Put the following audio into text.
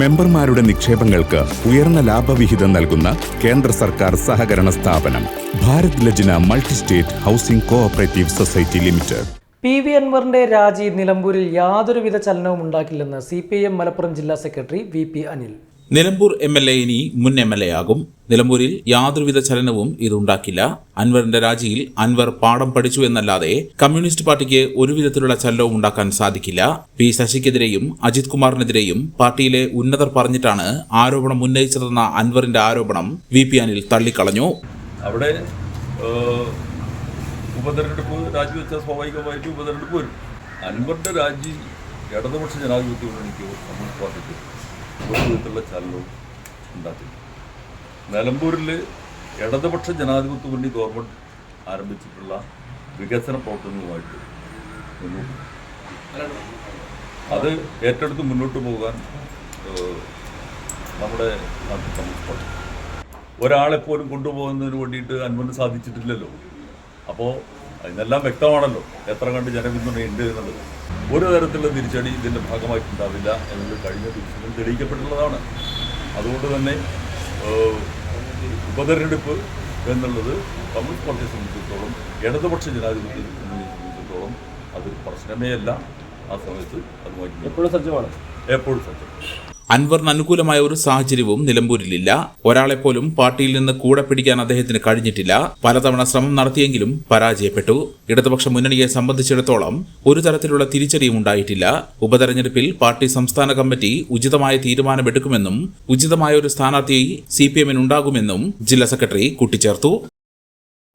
മെമ്പർമാരുടെ നിക്ഷേപങ്ങൾക്ക് ഉയർന്ന ലാഭവിഹിതം നൽകുന്ന കേന്ദ്ര സർക്കാർ സഹകരണ സ്ഥാപനം Bharat Lajna multi state housing cooperative society limited. P V അൻവറിന്റെ രാജി നിലമ്പൂരിൽ യാതൊരുവിധ ചലനവും ഉണ്ടാക്കില്ലെന്ന് C P I M Malappuram ജില്ലാ secretary V P Anil. Nilambur M L A ഇനി മുൻ എം എൽ എ ആകും. നിലമ്പൂരിൽ യാതൊരുവിധ ചലനവും ഇതുണ്ടാക്കില്ല. അൻവറിന്റെ രാജിയിൽ അൻവർ പാഠം പഠിച്ചു എന്നല്ലാതെ കമ്മ്യൂണിസ്റ്റ് പാർട്ടിക്ക് ഒരുവിധത്തിലുള്ള ചലനവും ഉണ്ടാക്കാൻ സാധിക്കില്ല. പി ശശിക്കെതിരെയും അജിത് കുമാറിനെതിരെയും പാർട്ടിയിലെ ഉന്നതർ പറഞ്ഞിട്ടാണ് ആരോപണം ഉന്നയിച്ചതെന്ന അൻവറിന്റെ ആരോപണം വി പി അനിൽ തള്ളിക്കളഞ്ഞു. അവിടെ ഉപതെരഞ്ഞെടുപ്പ് രാജിവെച്ച സ്വാഭാവികമായിട്ട് ഉപതെരഞ്ഞെടുപ്പ് വരും. അൻവറിന്റെ രാജി ഇടതുപക്ഷ ജനാധിപത്യ മുന്നണിക്കോ കമ്മ്യൂണിസ്റ്റ് പാർട്ടിക്കോ വിധത്തിലുള്ള ചലനവും ഉണ്ടാക്കില്ല നിലമ്പൂരിൽ ഇടതുപക്ഷ ജനാധിപത്യ മുന്നണി ഗവൺമെന്റ് ആരംഭിച്ചിട്ടുള്ള വികസന പ്രവർത്തനങ്ങളുമായിട്ട് മുന്നോട്ട് അത് ഏറ്റെടുത്ത് മുന്നോട്ട് പോകാൻ നമ്മുടെ നാട്ടിൽ കമ്മ്യൂണിസ്റ്റ് പാർട്ടി ഒരാളെ പോലും കൊണ്ടുപോകുന്നതിന് വേണ്ടിയിട്ട് അനുമതി സാധിച്ചിട്ടില്ലല്ലോ. അപ്പോൾ അതിനെല്ലാം വ്യക്തമാണല്ലോ. എത്ര കണ്ട് ജനപിന്തുണയുണ്ട് എന്നുള്ളത്. ഒരു തരത്തിലുള്ള തിരിച്ചടി ഇതിന്റെ ഭാഗമായിട്ടുണ്ടാവില്ല എന്നുള്ളത് കഴിഞ്ഞ ദിവസങ്ങളിൽ തെളിയിക്കപ്പെട്ടുള്ളതാണ് അതുകൊണ്ട് തന്നെ ഉപതെരഞ്ഞെടുപ്പ് എന്നുള്ളത് കമ്മ്യൂണിസ്റ്റ് പാർട്ടിയെ സംബന്ധിച്ചിടത്തോളം ഇടതുപക്ഷ ജനാധിപത്യ മുന്നണിയെ സംബന്ധിച്ചിടത്തോളം അത് പ്രശ്നമേ അല്ല ആ സമയത്ത് അതുമായി എപ്പോഴും സജ്ജമാണ്. എപ്പോഴും സജ്ജം അൻവറിന് അനുകൂലമായ ഒരു സാഹചര്യവും നിലമ്പൂരിലില്ല. ഒരാളെപ്പോലും പാർട്ടിയിൽ നിന്ന് കൂടെ പിടിക്കാൻ അദ്ദേഹത്തിന് കഴിഞ്ഞിട്ടില്ല. പലതവണ ശ്രമം നടത്തിയെങ്കിലും പരാജയപ്പെട്ടു. ഇടതുപക്ഷ മുന്നണിയെ സംബന്ധിച്ചിടത്തോളം ഒരു തരത്തിലുള്ള തിരിച്ചടിയും ഉണ്ടായിട്ടില്ല. ഉപതെരഞ്ഞെടുപ്പിൽ പാർട്ടി സംസ്ഥാന കമ്മിറ്റി ഉചിതമായ തീരുമാനമെടുക്കുമെന്നും ഉചിതമായ ഒരു സ്ഥാനാർത്ഥി സി പി എമ്മിനുണ്ടാകുമെന്നും ജില്ലാ സെക്രട്ടറി കൂട്ടിച്ചേർത്തു.